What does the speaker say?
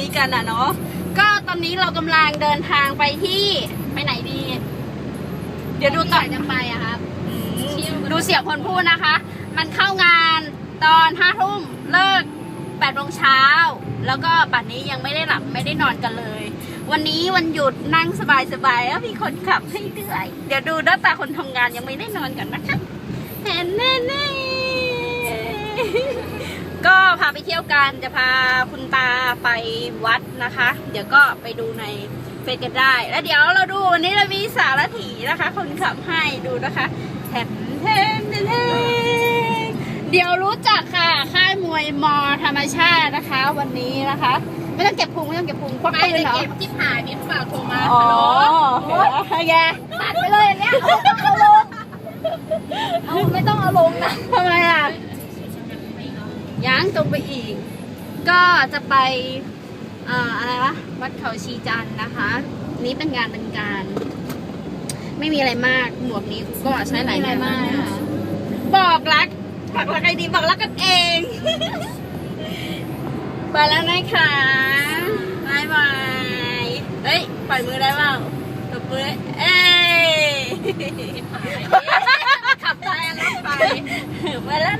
นี้กันอะเนาะก็ตอนนี้เรากำลังเดินทางไปที่ไปไหนดี เดี๋ยวดูต่อจะไปอะครับอืมดูเสียงคนพูดนะคะ มันเข้างานตอนห้าทุ่มเลิกแปดโมงเช้า แล้วก็ป่านนี้ยังไม่ได้หลับไม่ได้นอนกันเลย วันนี้วันหยุดนั่งสบายๆแล้วมีคนขับให้ด้วย เดี๋ยวดูหน้าตาคนทำงานยังไม่ได้นอนกันนะคะเห็นแน่ๆก็พา ไปเที่ยวกันจะพาคุณตาไปวัดนะคะ เดี๋ยวก็ไปดูในเฟซกันได้ แล้วเดี๋ยวเราดูวันนี้เรามีสารถีนะคะ คนขับให้ดูนะคะแทนแทนแทนแทนเดี๋ยวรู้จักค่ะ ค่ายมวยมอธรรมชาตินะคะ วันนี้นะคะ ไม่ต้องเก็บพุงไม่ต้องเก็บพุงควักไม่ปืนได้เหรอเก็บที่ผ่านนี่ฝากโทรมาอ๋อฮัลโหลโอเคตัดไปเลยอันเนี้ยเอาลงเอาไม่ต้องเอาลงนะทำไมอะย้าง ตรงไปอีก ก็จะไปเอ่ออะไรวะวัดเขาชีจันทร์นะคะ นี้เป็นงานเป็นการ ไม่มีอะไรมากหมวกนี้ก็ใช้หลายงานมากนะคะบอกรักบอกรักใครดีบอกรักกันเองไปแล้วนะคะบายบายเฮ้ยปล่อยมือได้เปล่าตบมือเอ้ยขับใจแล้วไปไปแล้ว